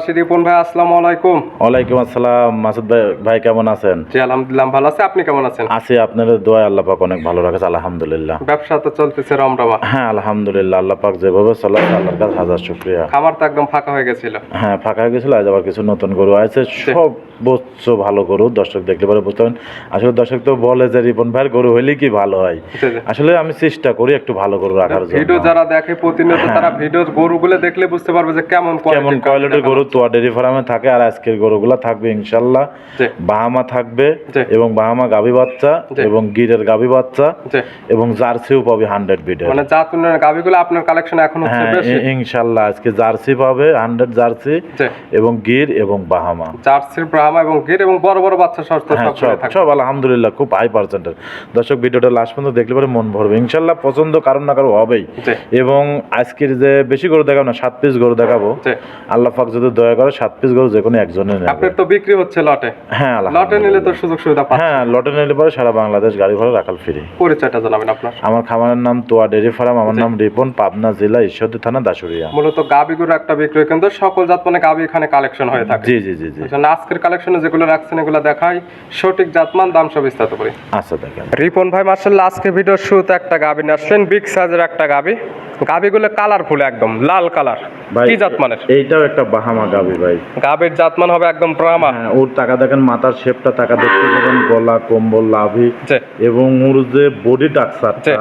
প্রবাসী রিপন ভাই আসসালামু আলাইকুম। ওয়ালাইকুম আসসালাম। মাসুদ ভাই ভাই কেমন আছেন? জি আলহামদুলিল্লাহ ভালো আছে। আপনি কেমন আছেন? আছি দোয়া আল্লাহ পাক অনেক ভালো রাখেছে আলহামদুলিল্লাহ। ব্যবসা তো চলতেছে রমরমা। হ্যাঁ আলহামদুলিল্লাহ আল্লাহ পাক যেভাবে চলাচ্ছে আল্লাহর কাছে হাজার শুক্রিয়া। খামার তো একদম ফাঁকা হয়ে গেছিল। হ্যাঁ ফাঁকা হয়ে গেছিল আজ আবার কিছু নতুন গরু আছে সব ভালো গরু দর্শক দেখলে পরে বুঝতে পারেন আসলে দর্শক তো বলে যে রিপন ভাইয়ের গরু হইলে কি ভালো হয়। আসলে আমি চেষ্টা করি একটু ভালো গরু রাখার ভিডিও জন্য। যারা দেখে প্রতিনিয়ত তারা ভিডিওর গরুগুলো দেখলে বুঝতে পারবে যে কেমন হ্যাঁ। কেমন কোয়ালিটির গরু তোয়া ডেরি ফার্মে থাকে আর আজকের গরুগুলা থাকবে ইনশাল্লাহ। বাহামা থাকবে এবং বাহামা গাভী বাচ্চা এবং গিরের গাভী বাচ্চা এবং জার্সিও পাবে হান্ড্রেড বিডের মানে জাতুনের গাভিগুলো আপনার কালেকশন এখন হচ্ছে হ্যাঁ ইনশাল্লাহ আজকে জার্সি পাবে হান্ড্রেড জার্সি এবং গির এবং বাহামা। জার্সির ব্রাহ্মা এবং গির এবং বড় বড় বাচ্চা হ্যাঁ সব সব থাকে। সব আলহামদুলিল্লাহ খুব হাই পার্সেন্টের দর্শক ভিডিওটা লাস্ট পর্যন্ত দেখলে পরে মন ভরবে। ইনশাল্লাহ পছন্দ কারণ না কারও হবেই। এবং আজকের যে বেশি গরু দেখাবো না সাত পিস গরু দেখাবো। আল্লাহ পাক যদি দয়া করে সাত পিস গরু যে কোনো একজনের নেবে। আপনার তো বিক্রি হচ্ছে লটে। হ্যাঁ লটে নিলে তো সুযোগ সুবিধা পাচ্ছে হ্যাঁ লটে নিলে পরে সারা বাংলাদেশ গাড়ি ভাড়া রাখাল ফ্রি পরিচয়টা জানাবেন আপনার। আমার খামারের নাম তোয়া ডেরি ফার্ম আমার নাম রিপন পাবনা জেলা ঈশ্বরদী থানা দাসুরিয়া মূলত গাভিগুলো একটা বিক্রয় কেন্দ্র সকল জাত মানে গাভি এখানে কালেকশন হয়ে থাকে। জি জি জি জি। আজকের কালেকশনে যেগুলো রাখছেন এগুলো দেখাই। সঠিক জাতমান দাম সব বিস্তারিত করি। আচ্ছা দেখেন। রিপন ভাই মার্শাল্লাহ আজকে ভিডিওর শুরুতে একটা গাভি নিয়ে আসলেন বিগ সাইজের একটা গাভি গাভিগুলো কালারফুল একদম লাল কালার কি জাত জাতমানের এইটাও একটা বাহামা গাবি ভাই। গাভির জাতমান হবে একদম ব্রাহ্মা। হ্যাঁ ওর টাকা দেখেন মাথার শেপটা টাকা দেখতে পাবেন গলা কম্বল লাভি। এবং ওর যে বডি টাকসারটা।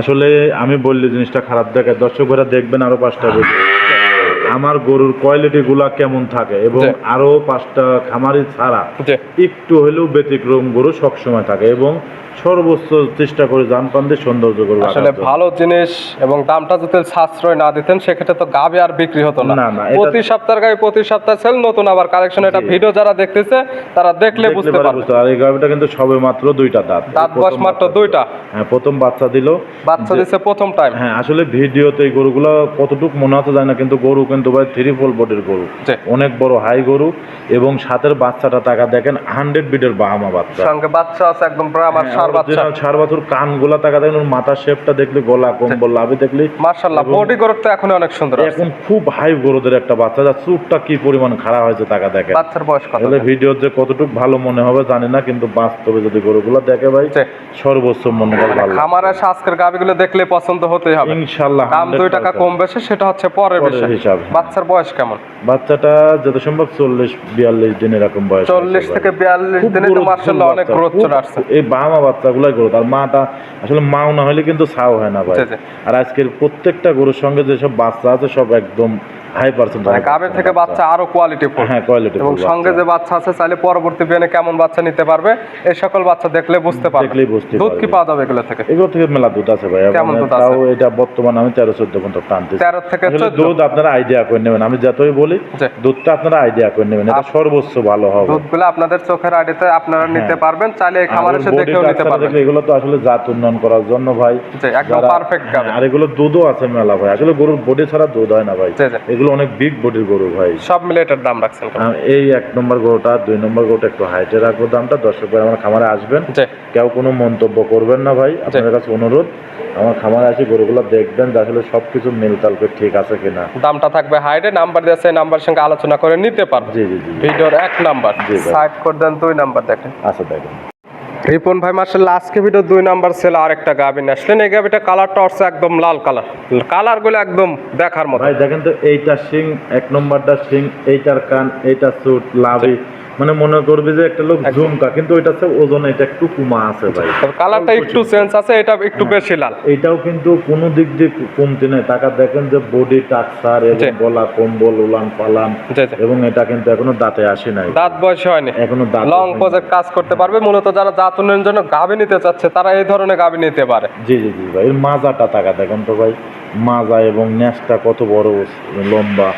আসলে আমি বললি জিনিসটা খারাপ দেখায় দর্শকরা দেখবেন আরও পাঁচটা ভিডিও আমার গরুর কোয়ালিটি গুলা কেমন থাকে এবং আরও পাঁচটা খামারি ছাড়া একটু হলেও ব্যতিক্রম গরু সবসময় থাকে এবং সর্বোচ্চ চেষ্টা করে জান পান দিয়ে সৌন্দর্য গরু আসলে ভালো জিনিস এবং দামটা যদি সাশ্রয় না দিতেন সেক্ষেত্রে তো গাভি আর বিক্রি হতো না। প্রতি সপ্তাহের গাভি প্রতি সপ্তাহে সেল নতুন আবার কালেকশন এটা ভিডিও যারা দেখতেছে তারা দেখলে বুঝতে পারবে। আর এই গাভিটা কিন্তু সবে মাত্র দুইটা দাঁত। দাঁত বয়স মাত্র দুইটা। হ্যাঁ প্রথম বাচ্চা দিল। বাচ্চা দিচ্ছে প্রথম টাইম হ্যাঁ আসলে ভিডিওতে এই গরুগুলো কতটুকু মনে হতে যায় না কিন্তু গরু কিন্তু ভাই থ্রি ফোল বডির গরু অনেক বড় হাই গরু এবং সাথের বাচ্চাটা টাকা দেখেন হান্ড্রেড বিটের বাহামা বাচ্চা। সঙ্গে বাচ্চা আছে একদম সার বাচ্চা। ষাঁড় বাছুর কানগুলা টাকা দেখেন ওর মাথার শেপটা দেখলে গলা কম্বল লাভি দেখলে। মার্শাল্লাহ বডি গ্রোথ তো এখন অনেক সুন্দর এখন খুব হাই গরুদের একটা বাচ্চা যার চুপটা কি পরিমাণ খারাপ হয়েছে টাকা দেখেন। বাচ্চার বয়স কত? তাহলে ভিডিও যে কতটুকু ভালো মনে হবে জানি না কিন্তু বাস্তবে যদি গরুগুলো দেখে ভাই সর্বোচ্চ মনে হয় ভালো। খামারে আজকের গাভিগুলো দেখলে পছন্দ হতেই হবে। ইনশাল্লাহ দাম দুই টাকা 100% কম বেশি সেটা হচ্ছে পরের পরের বিষয় হিসাবে। বাচ্চার বয়স কেমন? বাচ্চাটা যত সম্ভব চল্লিশ বিয়াল্লিশ দিন এরকম বয়স চল্লিশ থেকে। বিয়াল্লিশ দিনে তো মার্শাল্লাহ অনেক বাচ্চা, গ্রোথ চলে আসছে। এই বামা বাচ্চাগুলাই গ্রোথ আর মাটা আসলে মাও না হলে কিন্তু ছাও হয় না ভাই। আর আজকের প্রত্যেকটা গরুর সঙ্গে যেসব বাচ্চা আছে সব একদম হাই পার্সেন্ট থেকে বাচ্চা। আরও কোয়ালিটি হ্যাঁ কোয়ালিটি এবং সঙ্গে যে বাচ্চা আছে চাইলে পরবর্তী বিয়ানে কেমন বাচ্চা নিতে পারবে এই সকল বাচ্চা দেখলে বুঝতে পারবে। দেখলেই বুঝতে দুধ কি পাওয়া যাবে এগুলো থেকে? এগুলো থেকে মেলা দুধ আছে ভাই কেমন দুধ আছে? তাও এটা বর্তমানে আমি তেরো চোদ্দ পর্যন্ত টানতেছি। তেরো থেকে আসলে চোদ্দ? দুধ আপনারা আইডিয়া করে নেবেন। আমি যতই বলি দুধটা আপনারা আইডিয়া করে নেবেন। এটা সর্বোচ্চ ভালো হবে। দুধগুলো আপনাদের চোখের আড়িতে আপনারা নিতে পারবেন। চাইলে এই খামার এসে দেখেও নিতে পারবেন। এগুলো তো আসলে জাত উন্নয়ন করার জন্য ভাই। একদম perfect হ্যাঁ, আর এগুলো দুধও আছে মেলা ভাই। আসলে গরুর বডি ছাড়া দুধ হয় না ভাই। জি। এগুলো অনেক বিগ বডির গরু ভাই। সব মিলে এটার দাম রাখছেন? এই এক নম্বর গরুটা দুই নম্বর গরুটা একটু হাইটে রাখব দামটা। দর্শক ভাই আমার খামারে আসবেন। কেউ কোনো মন্তব্য করবেন না ভাই। আপনার কাছে অনুরোধ আমার খামারে আসি গরুগুলো দেখবেন যে আসলে সবকিছু মিল তালকে ঠিক আছে কিনা। দামটা থাকবে হাইটে নাম্বার দিয়েছে নাম্বার সঙ্গে আলোচনা করে নিতে পারবে জি জি জি। ভিডিওর এক নাম্বার। সাইড করে দেন দুই নাম্বার দেখেন। আচ্ছা দেখেন। রিপন ভাই মার্শাল্লাহ আজকে ভিডিও দুই নাম্বার সেল আর একটা গাবি নিয়ে আসলেন। এই গাবিটা কালার টর্চ একদম লাল কালার কালারগুলো একদম দেখার মতো। ভাই দেখেন তো এইটা সিং এক নম্বরটা সিং এইটার কান এইটা চুট লাভি। মানে মনে করবে যে একটা লোক ঝুমকা কিন্তু ওইটা হচ্ছে ওজন এটা একটু কুমা আছে ভাই। কালারটা একটু চেঞ্জ আছে এটা একটু হ্যাঁ। বেশি লাল। এইটাও কিন্তু কোনো দিক দিয়ে কমতি নাই। টাকা দেখেন যে বডি টাকসার এবং গলা কম্বল উলান পালান। এবং এটা কিন্তু এখনও দাঁতে আসে নাই। দাঁত বয়স হয়নি। এখনও দাঁত লং প্রজেক্ট কাজ করতে পারবে। মূলত যারা জাত উন্নয়নের জন্য গাবি নিতে চাচ্ছে তারা এই ধরনের গাবি নিতে পারে। জি জি জি ভাই। এর মাজাটা টাকা দেখেন তো ভাই। মাজা এবং ন্যাসটা কত বড় লম্বা?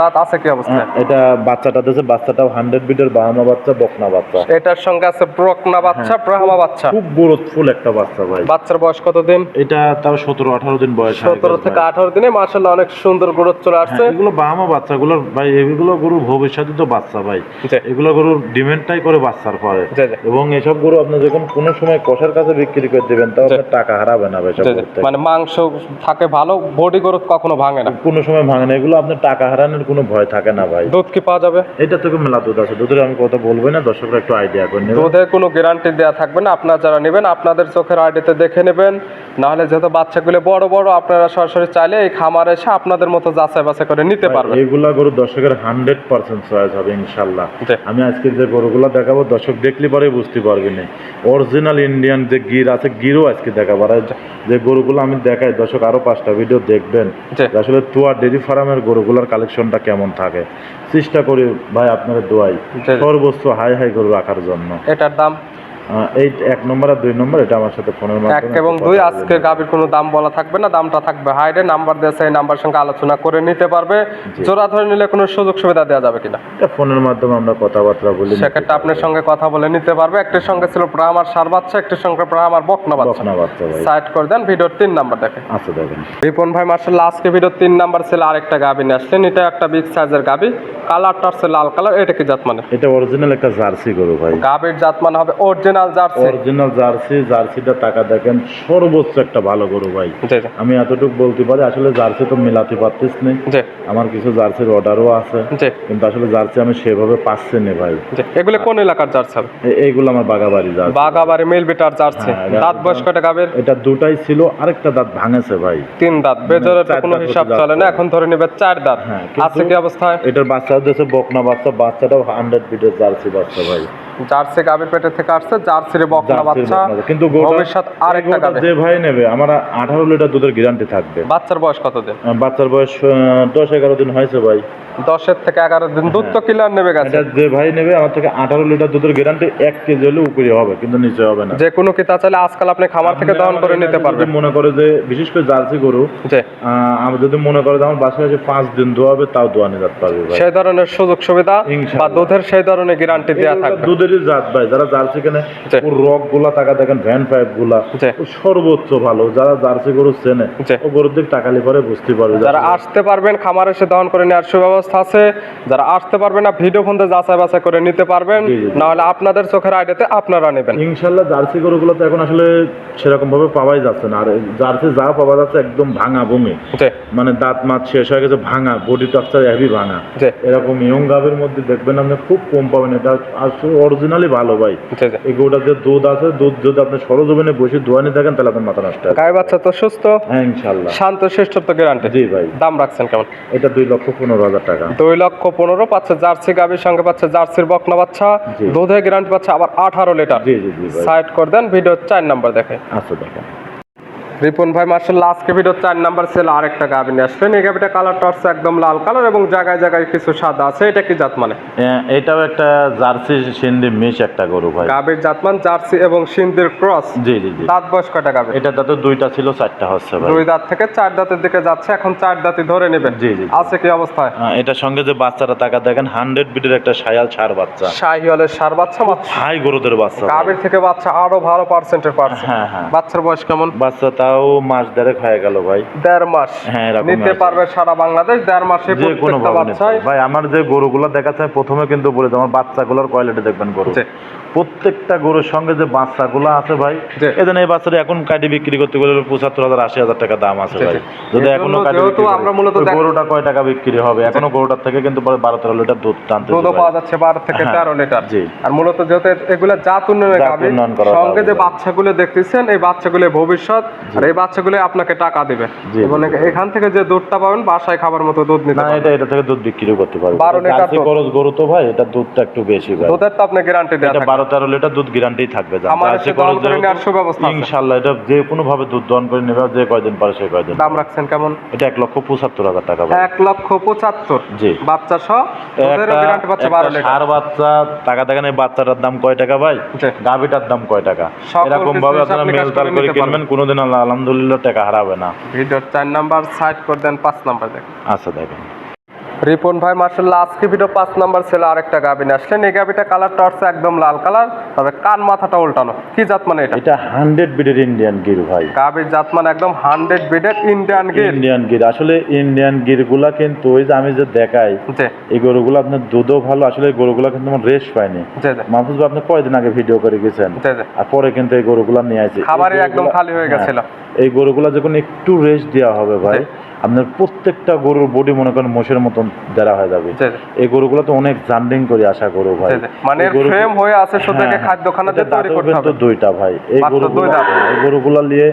দাঁত আছে কি অবস্থা? হ্যাঁ, এটা বাচ্চাটা দিয়েছে বাচ্চাটাও হান্ড্রেড বিটের বাহামা বাচ্চা বকনা বাচ্চা। এটার সঙ্গে আছে ব্রকনা বাচ্চা ব্রাহ্মা বাচ্চা। খুব গ্রোথফুল একটা বাচ্চা ভাই। বাচ্চার বয়স কতদিন এটা তাও সতেরো আঠারো দিন বয়স হয়ে সতেরো থেকে। আঠারো দিনে মার্শাল্লাহ অনেক সুন্দর গ্রোথ চলে আসছে। হ্যাঁ, এগুলো বাহামা বাচ্চাগুলোর ভাই এগুলো গরু ভবিষ্যতে তো বাচ্চা ভাই। এগুলো গরুর ডিমেন্ডটাই করে বাচ্চার পরে। এবং এসব গরু আপনি যখন কোনো সময় কষার কাছে বিক্রি করে দিবেন তাও টাকা হারাবে না ভাই মানে মাংস থাকে ভালো বডি গ্রোথ কখনো ভাঙে না। কোনো সময় ভাঙে না। এগুলো আপনার টাকা হারানোর কোনো ভয় থাকে না ভাই। দুধ কি পাওয়া যাবে? এটা থেকে মেলা দুধ আছে। দুধের আমি কথা বলব না দর্শকরা একটু আইডিয়া করে নেবে দুধে কোনো গ্যারান্টি দেওয়া থাকবে না। আপনারা যারা নেবেন আপনাদের চোখের আইডিতে দেখে নেবেন। নাহলে যেহেতু বাচ্চাগুলো বড় বড় আপনারা সরাসরি চাইলে এই খামারে এসে আপনাদের মতো যাচাই বাছাই করে নিতে পারবেন। এইগুলা গরু দর্শকের হান্ড্রেড পার্সেন্ট চয়েস হবে ইনশাল্লাহ। আমি আজকে যে গরুগুলো দেখাবো দর্শক দেখলে পরে বুঝতে পারবে না। অরিজিনাল ইন্ডিয়ান যে গির আছে গিরও আজকে দেখাবো। আর যে গরুগুলো আমি দেখাই দর্শক আরও পাঁচটা ভিডিও দেখবেন জি। যে আসলে তোয়া ডেরি ফার্মের গরুগুলোর কালেকশনটা কেমন থাকে। চেষ্টা করি ভাই আপনাদের দোয়াই সর্বস্ব সর্বোচ্চ হাই হাই গরু রাখার জন্য। এটার দাম? এই এক নম্বর আর দুই নম্বর এটা আমার সাথে ফোনের এক এবং দুই আজকে গাভীর কোনো দাম বলা থাকবে না দামটা থাকবে হাইডে নাম্বার দিয়েছে এই নাম্বার সঙ্গে আলোচনা করে নিতে পারবে। জোড়া ধরে নিলে কোনো সুযোগ সুবিধা দেওয়া যাবে কিনা? এটা ফোনের মাধ্যমে আমরা কথাবার্তা বলি সেক্ষেত্রে আপনার সঙ্গে কথা বলে নিতে পারবে। একটির সঙ্গে ছিল ব্রাহ্মার সার বাচ্চা একটির সঙ্গে ব্রাহ্মার বকনা বাচ্চা। সাইড করে দেন ভিডিওর তিন নাম্বার দেখে। আচ্ছা দেখেন। রিপন ভাই মার্শাল্লাহ আজকে ভিডিওর তিন নাম্বার ছিল আরেকটা গাভী নিয়ে আসলেন। এটা একটা বিগ সাইজের গাভী। কালারটা হচ্ছে লাল কালার এটা কি জাত মানে এটা অরিজিনাল একটা জার্সি গরু ভাই। গাভীর জাত মানে হবে অরিজিনাল জার্সি অরিজিনাল জার্সি জার্সিটা টাকা দেখেন সর্বোচ্চ একটা ভালো গরু ভাই। আমি এতটুকু বলতে পারি আসলে জার্সি তো মেলাতে পারতিস নি। আমার কিছু জার্সির অর্ডারও আছে। কিন্তু আসলে জার্সি আমি সেভাবে পাচ্ছি না ভাই। এগুলো কোন এলাকার জার্সি এইগুলো আমার বাগাবাড়ি জার্সি বাগাবাড়ি মিল বিটার জার্সি হ্যাঁ, এটা- দাঁত বয়স কয়টা গাভীর? এটা দুটাই ছিল আরেকটা দাঁত ভাঙেছে ভাই। তিন দাঁত। বেজরের কোনো হিসাব চলে না এখন ধরে নেবে চার দাঁত। হ্যাঁ, আছে কি অবস্থায়? এটার বাচ্চা দিয়েছে বকনা বাচ্চা বাচ্চাটাও হান্ড্রেড বিটের জার্সি বাচ্চা ভাই। জার্সি গাভীর পেটে থেকে আসছে জার্সির বকনা বাচ্চা। কিন্তু ভবিষ্যৎ আরেকটা গরুটা গাভী। যে ভাই নেবে আমার আঠারো লিটার দুধের গ্যারান্টি থাকবে। বাচ্চার বয়স কতদিন আহ, বাচ্চার বয়স আহ, দশ এগারো দিন হয়েছে ভাই। দশের থেকে এগারো দিন দুধ তো কিলার নেবে গেছে। এটা যে ভাই নেবে আমার থেকে আঠারো লিটার দুধের গ্যারান্টি এক কেজি হলে উপরে হবে কিন্তু নিচে হবে না। যে কোনো কিতা চাইলে আজকাল আপনি খামার থেকে দহন করে নিতে পারবেন। মনে করে যে বিশেষ করে জার্সি গরু আমি যদি মনে করে আমার বাসায় এসে পাঁচ দিন দোয়াবে তাও দোয়া নিয়ে যেতে পারবে ভাই। সেই ধরনের সুযোগ সুবিধা বা দুধের সেই ধরনের গ্যারান্টি দেওয়া এগুলো থাকবে। জাত ভাই যারা জার্সি কেনে রকগুলা টাকা দেখেন ভ্যান পাইপগুলা সর্বোচ্চ ভালো। যারা জার্সি গরু চেনে ও গরুর দিক টাকালি পরে বুঝতে পারবে যারা আসতে পারবেন খামার এসে দহন করে নেওয়ার সুব্যবস্থা আছে। যারা আসতে পারবেন না ভিডিও ফোনতে যাচাই বাছাই করে নিতে পারবেন। না হলে আপনাদের চোখের আইডিয়াতে আপনারা নেবেন। ইনশাল্লাহ জার্সি গরুগুলো তো এখন আসলে সেরকম ভাবে পাওয়াই যাচ্ছে না। আর জার্সি যা পাওয়া যাচ্ছে একদম ভাঙা ভূমি। মানে দাঁত মাছ শেষ হয়ে গেছে ভাঙা বডি স্ট্রাকচার হেভি ভাঙা। এরকম ইয়ং গাবের মধ্যে দেখবেন আপনি খুব কম পাবেন। এটা আসলে অরিজিনালি ভালো ভাই। এই গোটা যে দুধ আছে দুধ যদি আপনি সরজমিনে বসে দোয়ানি থাকেন তাহলে আপনার মাথা নষ্ট হয় গায়ে বাচ্চা তো সুস্থ? হ্যাঁ ইনশাল্লাহ শান্ত তো গ্যারান্টি জি ভাই। দাম রাখছেন কেমন? এটা দুই লক্ষ পনেরো হাজার টাকা। দুই লক্ষ পনেরো পাচ্ছে জার্সি গাবির সঙ্গে পাচ্ছে জার্সির বকনা বাচ্চা। দুধে গ্যারান্টি পাচ্ছে আবার আঠারো লিটার। জি জি জি ভাই। সাইড করে দেন ভিডিও চার নাম্বার দেখে। আচ্ছা দেখেন। রিপন ভাই মার্শাল্লাহ আজকে ভিডিও চার নাম্বার সেল আরেকটা গাভী নিয়ে আসলেন এই গাভীটা কালারটা হচ্ছে একদম লাল কালার এবং জায়গায় জায়গায় কিছু সাদা আছে। এটা কি জাত মানে? এটাও একটা জার্সি সিন্ধি মিশ একটা গরু ভাই। গাভীর জাতমান জার্সি এবং সিন্ধির ক্রস জি জি জি। দাঁত বয়স কয়টা গাভী এটা তাতে দুইটা ছিল চারটা হচ্ছে ভাই। দুই দাঁত থেকে চার দাঁতের দিকে যাচ্ছে এখন চার দাঁতই ধরে নেবেন। জি, জি। আছে কি অবস্থায়? হ্যাঁ, এটার সঙ্গে যে বাচ্চাটা টাকা দেখেন হান্ড্রেড বিটের একটা সায়াল ছাড় বাচ্চা। শাহিওয়ালের সার বাচ্চা হাই গরুদের বাচ্চা। গাভীর থেকে বাচ্চা আরও ভালো পার্সেন্টের পার্সেন্ট হ্যাঁ হ্যাঁ। বাচ্চার বয়স কেমন? বাচ্চা তাও মাস দেড়েক হয়ে গেল ভাই। দেড় মাস। হ্যাঁ, নিতে পারবে সারা বাংলাদেশ দেড় মাসে যে কোনো। ভাই আমার যে গরুগুলো দেখাচ্ছে প্রথমে কিন্তু বলে আমার বাচ্চাগুলোর কোয়ালিটি দেখবেন গরু। প্রত্যেকটা গরুর সঙ্গে যে বাচ্চাগুলো আছে ভাই এই বাচ্চাটা এখন কাটি বিক্রি করতে গেলে পঁচাত্তর হাজার আশি হাজার টাকা দাম আছে ভাই। যদি এখনও আমরা মূলত গরুটা কয় টাকা বিক্রি হবে? এখনও গরুটার থেকে কিন্তু পরে বারো তেরো লিটার দুধ টানতে দুধও পাওয়া যাচ্ছে বারো থেকে হ্যাঁ, তেরো লিটার। জি। আর মূলত যেহেতু এগুলা জাত উন্নয়নের সঙ্গে যে বাচ্চাগুলো দেখতেছেন এই বাচ্চাগুলো ভবিষ্যৎ আর এই বাচ্চাগুলো আপনাকে টাকা দিবে জি। এখান থেকে যে দুধটা পাবেন বাসায় খাবার মতো দুধ নিতে পারবেন এটা এটা থেকে দুধ বিক্রি করতে পারবে বারো লিটার। খরচ গরু তো ভাই এটা দুধটা একটু বেশি ভাই দুধের তো আপনি গ্যারান্টি এটা থাকে বারো তেরো লিটার দুধ গ্যারান্টি থাকবে যা। আমার খরচ করে নেওয়ার সুব্যবস্থা আছে। ইনশাল্লাহ এটা যে কোনো ভাবে দুধ দহন করে নেবে যে কয়দিন পারে সে কয়দিন দাম রাখছেন কেমন এটা এক লক্ষ পঁচাত্তর হাজার টাকা ভাই এক লক্ষ পঁচাত্তর জি। বাচ্চা সহ একটা গ্যারান্টি পাচ্ছে একটা বারো লিটার ষাঁড় বাচ্চা টাকা দেখেন এই বাচ্চাটার দাম কয় টাকা ভাই জি। গাভিটার দাম কয় টাকা এরকম ভাবে আপনারা করে করে কিনবেন কোনোদিন আল্লাহ আলহামদুলিল্লাহ টাকা হারাবে না। ভিডিওর চার নাম্বার সাইড করে দেন পাঁচ নাম্বার দেখেন। আচ্ছা দেখেন। রিপন ভাই মার্শাল্লাহ আজকে ভিডিও পাঁচ নাম্বার ছেলে আরেকটা গাবি নিয়ে আসলেন। এই গাবিটা কালারটা হচ্ছে একদম লাল কালার তবে কান মাথাটা উল্টানো। কি জাত মানে এটা? এটা হান্ড্রেড বিডের ইন্ডিয়ান গির ভাই। গাবির জাত মানে একদম হান্ড্রেড বিডের ইন্ডিয়ান গির ইন্ডিয়ান গির আসলে ইন্ডিয়ান গিরগুলা কিন্তু ওই যে আমি যে দেখাই এই গরুগুলো আপনার দুধও ভালো আসলে এই গরুগুলো কিন্তু আমার রেস্ট পায়নি। মাহফুজ ভাই আপনি কয়দিন আগে ভিডিও করে গেছেন? আর পরে কিন্তু এই গরুগুলা নিয়ে আসি। খাবারই একদম খালি হয়ে গেছিল। এই গরুগুলা যখন একটু রেস্ট দেওয়া হবে ভাই। আপনার প্রত্যেকটা গরুর বডি মনে করেন মোষের মতন দেড়া হয়ে যাবে। এই গরু এই গরুগুলো তো অনেক জান্ডিং করে আসা গরু ভাই। মানে ফ্রেম হয়ে আছে শুধু খাদ্য দিয়ে তৈরি করতে হবে। দুইটা ভাই। এই গরুগুলো এই গরুগুলো নিয়ে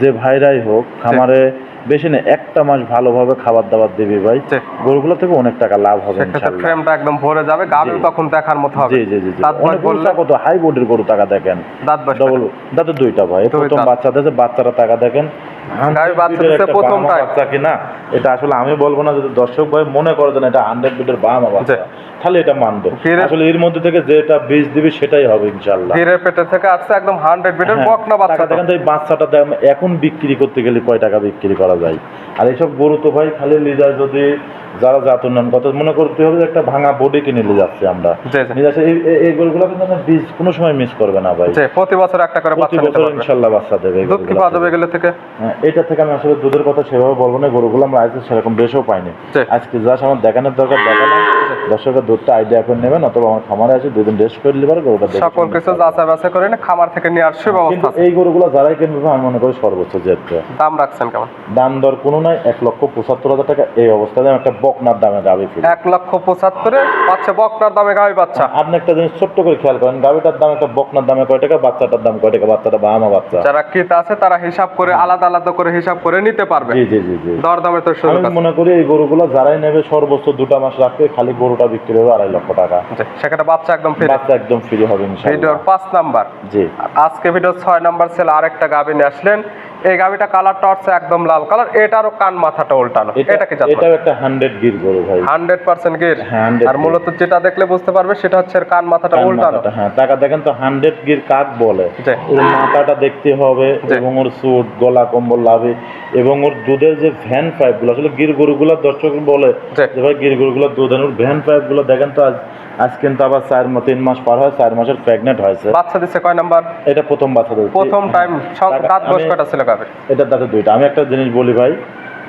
যে ভাইরাই হোক খামারে বেশি না একটা মাস ভালোভাবে খাবার দাবার দিবি ভাই। গরুগুলো থেকে অনেক টাকা লাভ হবে ফ্রেমটা একদম ভরে যাবে জি। তখন দেখার মতো হবে। জি জি জি অনেক বয়স কত হাই বোর্ডের গরু টাকা দেখেন। দাঁত ডবল দাঁতে দুইটা ভাই প্রথম। বাচ্চা দিয়েছে বাচ্চারা টাকা দেখেন। গাভী বাচ্চা কিনা এটা আসলে আমি বলব না যদি দর্শক ভাই মনে করে দেন এটা হান্ড্রেড বিটের বাহামা বাচ্চা তাহলে এটা মানবে। আসলে এর মধ্যে থেকে যেটা বীজ দিবি সেটাই হবে ইনশাল্লাহ। পেটের থেকে আসছে একদম হান্ড্রেড হ্যাঁ, বকনা বাচ্চা দেখেন তো এই বাচ্চাটা এখন বিক্রি করতে গেলে কয় টাকা বিক্রি করা যায়। আর এইসব গরু তো ভাই খালি লিজার যদি যারা জাত উন্নয়ন কত মনে করতে হবে একটা ভাঙা বডি কিনে নিয়ে যাচ্ছে আমরা। নিয়ে যাচ্ছে এই- গরুগুলো কিন্তু বীজ কোনো সময় মিস করবে না ভাই। প্রতি বছর একটা করে প্রতি বছর ইনশাল্লাহ বাচ্চা দেবে দুধ কি পাওয়া যাবে এগুলো থেকে? হ্যাঁ, এটা থেকে আমি আসলে দুধের কথা সেভাবে বলব না গরুগুলো আমরা আজকে সেরকম বেশও পাইনি। আজকে জাস্ট আমার দেখানোর দরকার দেখালাম। দর্শকের দুধটা আইডিয়া করে নেবেন অথবা আমার খামারে আছে দুদিন রেস্ট করে গরুটা সকল কিছু যাচাই বাছাই করে খামার থেকে নিয়ে আসছে ব্যবস্থা এই গরুগুলো যারাই কিনবে আমি মনে করি সর্বোচ্চ দাম রাখছেন কেমন? দাম দর কোনো নাই এক লক্ষ পঁচাত্তর হাজার টাকা এই অবস্থাতে আমি একটা বকনার দামে গাবি এক লক্ষ পঁচাত্তরে পাচ্ছে বকনার দামে গাভী বাচ্চা। আপনি একটা জিনিস ছোট্ট করে খেয়াল করেন গাবিটার দাম একটা বকনার দামে কয় টাকা বাচ্চাটার দাম কয় টাকা বাচ্চাটা বা আমার বাচ্চা। যারা কিত আছে তারা হিসাব করে আলাদা আলাদা করে হিসাব করে নিতে পারবে। জি জি জি জি। দর দামে তো আমি মনে করি এই গরুগুলো যারাই নেবে সর্বোচ্চ দুটা মাস রাখতে খালি গরুটা বিক্রি হবে আড়াই লক্ষ টাকা। সেখানে বাচ্চা একদম ফ্রি বাচ্চা একদম ফ্রি হবে ভিডিওর ইনশাআল্লাহ পাঁচ নাম্বার। জি। আজকে ভিডিও ছয় নাম্বার ছিল আরেকটা গাভী নিয়ে আসলেন। এই গাভীটা কালারটা হচ্ছে একদম লাল। কালার এটারও কান মাথাটা উল্টানো। এটা কি জাত? এটাও একটা হান্ড্রেড গির গরু ভাই। Hundred percent Gir. হ্যাঁ, 100 আর মূলত যেটা দেখলে বুঝতে পারবে সেটা হচ্ছে এর কান মাথাটা উল্টানো। হ্যাঁ টাকা দেখেন তো হান্ড্রেড গির কাক বলে। ওর মাথাটা দেখতে হবে এবং ওর সুট গলা কম্বল লাভে এবং ওর দুধের যে ভ্যান পাইপগুলো আসলে গির গরুগুলো দর্শক বলে। যে ভাই গির গরুগুলো দুধ ওর ভ্যান পাইপগুলো দেখেন তো আজ আজ কিন্তু আবার চার তিন মাস পার হয় চার মাসের প্রেগনেন্ট হয়েছে। বাচ্চা দিচ্ছে কয় নাম্বার? এটা প্রথম বাচ্চা দিচ্ছে প্রথম টাইম দাঁত বয়স কয়টা ছিল গাভীর এটা দাঁতে দুইটা। আমি একটা জিনিস বলি ভাই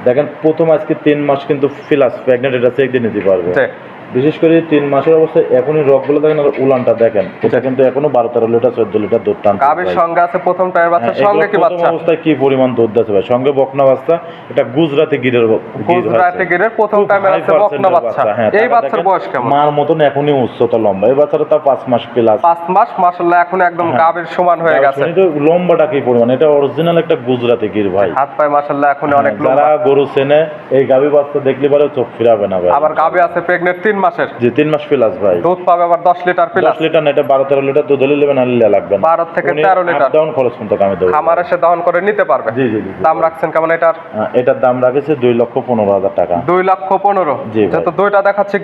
দেখেন প্রথম আজকে তিন মাস কিন্তু ফিলাস প্রেগনেন্ট এটা চেক দিয়ে নিতে পারবে। বিশেষ করে তিন মাসের অবস্থায় এখনই রকগুলো দেখেন আর উলানটা দেখেন। এটা কিন্তু এখনও বারো তেরো লিটার চোদ্দ লিটার দুধ গাভীর সঙ্গে আছে প্রথম বাচ্চা হ্যাঁ, সঙ্গে কি প্রথম বাচ্চা? অবস্থায় কি পরিমাণ দুধ দিচ্ছে ভাই? সঙ্গে বকনা বাচ্চা এটা গুজরাটি গিরের। গিরের প্রথম আছে বকনা বাচ্চা। হ্যাঁ, এই বাচ্চার বয়স কেমন? মার মতন এখনই উচ্চতা লম্বা। এই বাচ্চাটা তার পাঁচ মাস প্লাস পাঁচ মাস মাসাল্লাহ এখন একদম হ্যাঁ। গাভীর সমান হয়ে গেছে। লম্বাটা কি পরিমাণ? এটা অরিজিনাল একটা গুজরাটি গির ভাই। হাত পায়ে মাসাল্লাহ এখন অনেক যারা লম্বা। গরু চেনে এই গাভী বাচ্চা দেখলে পরে চোখ ফিরাবে না ভাই। আবার গাভী আছে প্রেগনেন্ট তিন মাসের? যে তিন মাস প্লাস ভাই। দুধ পাবে আবার দশ লিটার প্লাস লিটার না এটা বারো তেরো লিটার দুধ হলে নেবেন আর লিলে লাগবে না। 12 থেকে 13 লিটার। ডাউন খরচ কিন্তু আমি দেবো। খামারে সে দহন করে নিতে পারবে। জি জি। দাম রাখছেন কেমন এটার? এটার দাম রাখেছে দুই লক্ষ পনেরো হাজার টাকা। দুই লক্ষ পনেরো। জি। যেহেতু দুইটা দেখাচ্ছে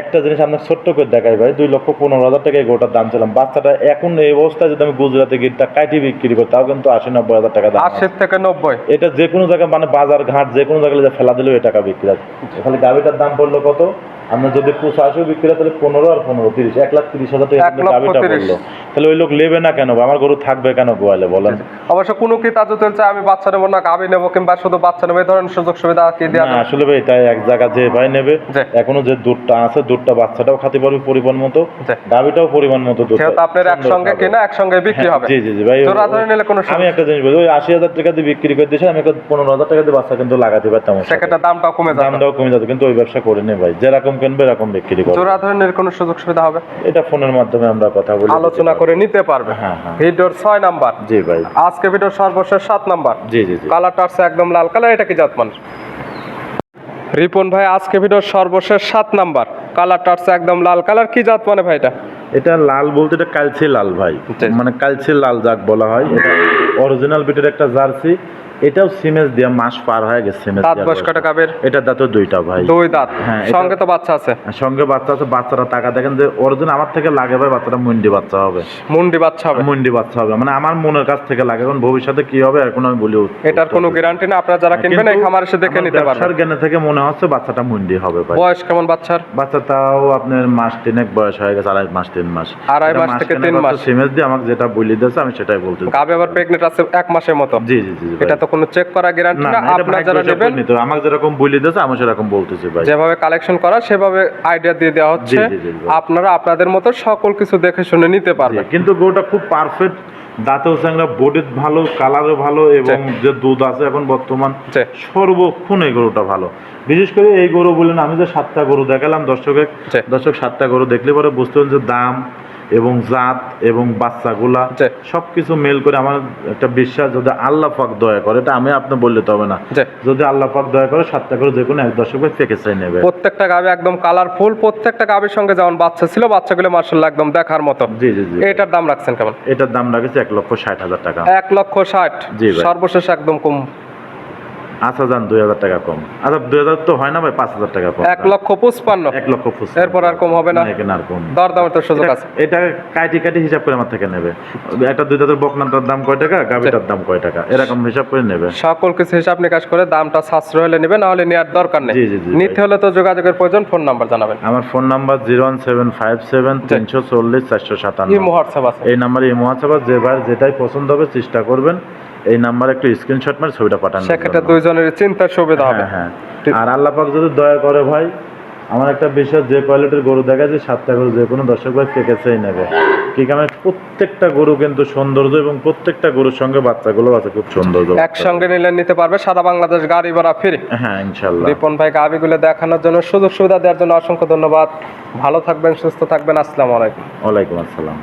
একটা জিনিস আপনাকে ছোট্ট করে দেখাই ভাই দুই লক্ষ পনেরো হাজার টাকা গোটার দাম ছিলাম বাচ্চাটা এখন এই অবস্থায় যদি আমি গুজরাটে গিরটা কাটি বিক্রি করি তাও কিন্তু আশি নব্বই হাজার টাকা দাম। আশি থেকে নব্বই। এটা যে কোনো জায়গায় মানে বাজার ঘাট যে কোনো জায়গায় ফেলা দিলেও এই টাকা বিক্রি আছে খালি গাভিটার দাম পড়ল কত? আমরা যদি বিক্রি তাহলে পনেরো আর পনেরো তিরিশ এক লাখ তিরিশ হাজার টাকা তাহলে ওই লোক নেবে না কেন আমার গরু থাকবে কেন গোয়ালে বলেন? অবশ্য কোনো কি তা যদি চায় আমি বাচ্চা নেব না নেব কিংবা শুধু বাচ্চা নেব এই ধরনের সুযোগ সুবিধা কি দেওয়া না আসলে ভাই এটা এক জায়গা যে ভাই নেবে এখনও যে দুধটা আছে দুধটা বাচ্চাটাও খাতে পারবে পরিমাণ মতো পরিমাণ মতো দুধ আপনার একসঙ্গে। কিনা একসঙ্গে বিক্রি হ্যাঁ, হবে। জি জি জি ভাই জোড়া ধরে নিলে কোনো আমি একটা জিনিস বলি ওই আশি হাজার টাকা দিয়ে বিক্রি করে দিয়েছে আমি একটা পনেরো হাজার টাকা দিয়ে বাচ্চা কিন্তু লাগাতে পারতাম। সেক্ষেত্রে দামটাও কমে যাবে। দামটাও কমে যাবে কিন্তু ওই ব্যবসা করে নে ভাই যেরকম কিনবে এরকম বিক্রি করবে জোড়া ধরে নিলে কোনো সুযোগ সুবিধা হবে? এটা ফোনের মাধ্যমে আমরা কথা বলি আলোচনা করে নিতে পারবে। হ্যাঁ, হ্যাঁ। ভিডিওর ছয় নাম্বার। জি ভাই। আজকে ভিডিওর সর্বশেষ সাত নাম্বার। জি জি জি। কালারটা আছে একদম লাল কালার এটা কি জাত মানুষ রিপন ভাই আজকে ভিডিওর সর্বশেষ সাত নাম্বার। কালারটা আছে একদম লাল কালার কি জাত মানে ভাই এটা? এটা লাল বলতে এটা কালচে লাল ভাই। মানে কালচে লাল যাক বলা হয়। এটা অরিজিনাল বিটের একটা জার্সি। এটাও সিমেজ দিয়ে মাস পার হয়ে গেছে সিমেজ দাঁত বয়স কটা গাবের এটা দাঁত দুইটা ভাই। দুই দাঁত? হ্যাঁ, সঙ্গে তো বাচ্চা আছে? সঙ্গে বাচ্চা আছে বাচ্চারা টাকা দেখেন যে অরিজিন আমার থেকে লাগে ভাই বাচ্চাটা মুন্ডি বাচ্চা হবে। মুন্ডি বাচ্চা হবে? মুন্ডি বাচ্চা হবে। মানে আমার মনের কাছ থেকে লাগে এখন ভবিষ্যতে কি হবে এখন আমি বলি এটার কোনো গ্যারান্টি না? আপনারা যারা কিনবেন এই খামার এসে দেখে নিতে পারবেন। জ্ঞানে থেকে মনে হচ্ছে বাচ্চাটা মুন্ডি হবে ভাই। বয়স কেমন বাচ্চার? বাচ্চা তাও আপনার মাস তিনেক বয়স হয়ে গেছে আড়াই মাস তিন মাস। আড়াই মাস থেকে তিন মাস। সিমেজ দিয়ে আমাকে যেটা বলি দিয়েছে আমি সেটাই বলতে গাবে আবার প্রেগনেন্ট আছে এক মাসের মতো? জি জি জি এটা তো কোনো চেক করা গ্যারান্টি না আপনারা যারা নেবেন আমাকে যেরকম বলি দিয়েছে আমি সেরকম বলতেছি ভাই। যেভাবে কালেকশন করা সেভাবে আইডিয়া দিয়ে দেওয়া হচ্ছে। আপনারা আপনাদের মতো সকল কিছু দেখে শুনে নিতে পারবেন। কিন্তু গরুটা খুব পারফেক্ট দাঁতেও চ্যাংরা বডি ভালো কালারও ভালো এবং যে দুধ আছে এখন বর্তমান। সর্বক্ষণ এই গরুটা ভালো। বিশেষ করে এই গরু বললেন আমি যে সাতটা গরু দেখালাম দর্শকে জি। দর্শক সাতটা গরু দেখলে পরে বুঝতে পারেন যে দাম এবং জাত এবং বাচ্চাগুলা জি। সবকিছু মেল করে আমার একটা বিশ্বাস যদি আল্লাহ পাক দয়া করে এটা আমি আপনি বললে তো হবে না। যদি আল্লাহ পাক দয়া করে সাতটা গরু যে কোনো এক দর্শক ভাই থেকে চাই নেবে। প্রত্যেকটা গাবে একদম কালারফুল প্রত্যেকটা গাবের সঙ্গে যেমন বাচ্চা ছিল বাচ্চাগুলো মার্শাল্লাহ একদম দেখার মতো। জি জি জি। এটার দাম রাখছেন কেমন? এটার দাম রাখেছে এক লক্ষ ষাট হাজার টাকা। এক লক্ষ ষাট। জি সর্বশেষ একদম কম। আচ্ছা যান দুই হাজার টাকা কম। আচ্ছা দুই হাজার তো হয় না ভাই পাঁচ হাজার টাকা কম। এক লক্ষ পঁচপান্ন। এক লক্ষ পঁচিশ এরপর আর কম হবে না? এখানে আর কম দরদামের তো সুযোগ আছে। এটা কাটি কাটি হিসাব করে আমার থেকে নেবে। একটা দুই দাঁতের বকনাটার দাম কয় টাকা গাভিটার দাম কয় টাকা এরকম হিসাব করে নেবে। সকল কিছু হিসাব নিকাশ করে দামটা সাশ্রয় হলে নেবে না হলে নেওয়ার দরকার নেই। নিতে হলে তো যোগাযোগের প্রয়োজন ফোন নাম্বার জানাবেন। আমার phone number zero one seven five seven তিনশো চল্লিশ চারশো সাতান্ন। হোয়াটসঅ্যাপ আছে। এই নাম্বারে এই মহাসভা যে ভাই যেটাই পছন্দ হবে চেষ্টা করবেন। এই নাম্বারে একটু স্ক্রিনশট মারে ছবিটা পাঠান। সেক্ষেত্রে দুইজনের চিন্তার সুবিধা হবে। হ্যাঁ। হ্যাঁ আর আল্লাহ পাক যদি দয়া করে ভাই আমার একটা বিশ্বাস যে কোয়ালিটির গরু দেখা যায় সাতটা গরু যে কোনো দর্শক ভাই পেকেছেই নেবে। কি কারণ প্রত্যেকটা গরু কিন্তু সৌন্দর্য এবং প্রত্যেকটা গরুর সঙ্গে বাচ্চাগুলো আছে খুব সৌন্দর্য একসঙ্গে নিলে নিতে পারবে সারা বাংলাদেশ গাড়ি ভাড়া ফ্রি। হ্যাঁ ইনশাল্লাহ রিপন ভাই গাবিগুলো দেখানোর জন্য সুযোগ সুবিধা দেওয়ার জন্য অসংখ্য ধন্যবাদ। ভালো থাকবেন সুস্থ থাকবেন আসসালামু আলাইকুম। ওয়ালাইকুম আসসালাম।